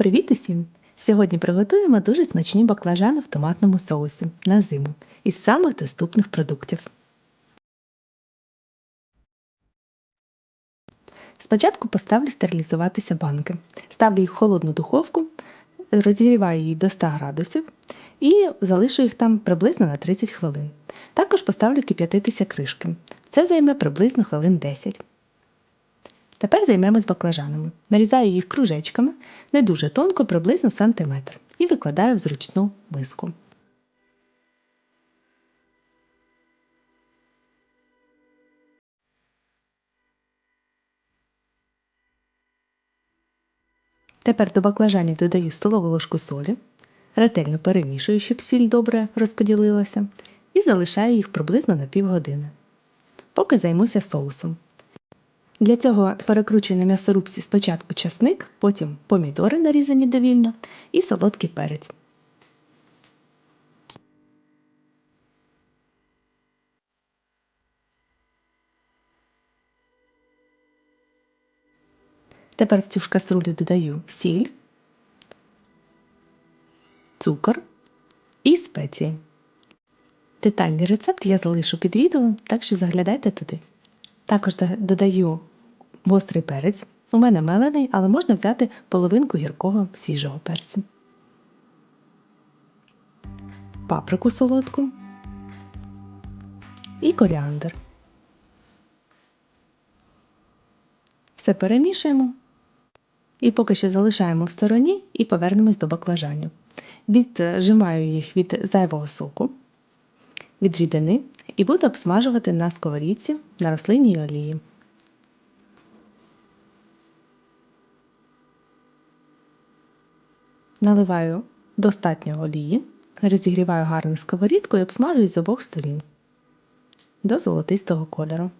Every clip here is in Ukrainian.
Привіт усім! Сьогодні приготуємо дуже смачні баклажани в томатному соусі на зиму із самих доступних продуктів. Спочатку поставлю стерилізуватися банки. Ставлю їх в холодну духовку, розігріваю її до 100 градусів і залишу їх там приблизно на 30 хвилин. Також поставлю кип'ятитися кришки. Це займе приблизно хвилин 10. Тепер займемось баклажанами. Нарізаю їх кружечками, не дуже тонко, приблизно сантиметр, і викладаю в зручну миску. Тепер до баклажанів додаю столову ложку солі, ретельно перемішую, щоб сіль добре розподілилася, і залишаю їх приблизно на півгодини. Поки займуся соусом. Для цього перекручую на м'ясорубці спочатку часник, потім помідори нарізані довільно і солодкий перець. Тепер в цю ж каструлю додаю сіль, цукор і спеції. Детальний рецепт я залишу під відео, так що заглядайте туди. Також додаю гострий перець. У мене мелений, але можна взяти половинку гіркого свіжого перцю. Паприку солодку і коріандр. Все перемішуємо і поки що залишаємо в стороні і повернемось до баклажанів. Віджимаю їх від зайвого соку, від рідини і буду обсмажувати на сковорідці на рослинній олії. Наливаю достатньо олії, розігріваю гарну сковорідку і обсмажую з обох сторін до золотистого кольору.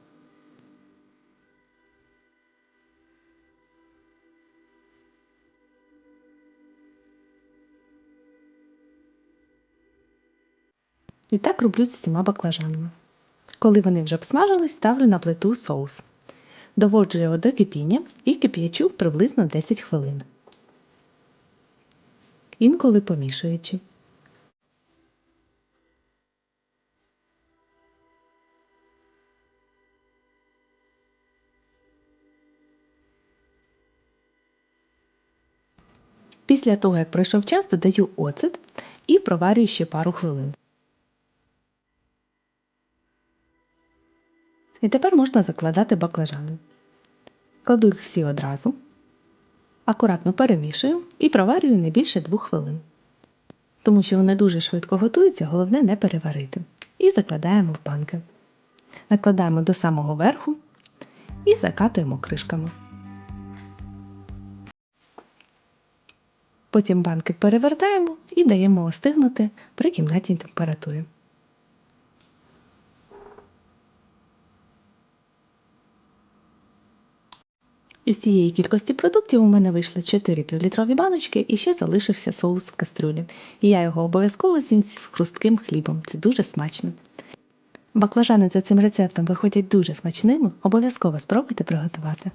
І так роблю з усіма баклажанами. Коли вони вже обсмажились, ставлю на плиту соус. Доводжу його до кипіння і кип'ячу приблизно 10 хвилин. Інколи помішуючи. Після того, як пройшов час, додаю оцет і проварюю ще пару хвилин. І тепер можна закладати баклажани. Кладу їх всі одразу, акуратно перемішую і проварюю не більше 2 хвилин. Тому що вони дуже швидко готуються, головне не переварити. І закладаємо в банки. Накладаємо до самого верху і закатуємо кришками. Потім банки перевертаємо і даємо остигнути при кімнатній температурі. Із цієї кількості продуктів у мене вийшли 4 півлітрові баночки і ще залишився соус в кастрюлі. І я його обов'язково з'їм з хрустким хлібом. Це дуже смачно. Баклажани за цим рецептом виходять дуже смачними, обов'язково спробуйте приготувати.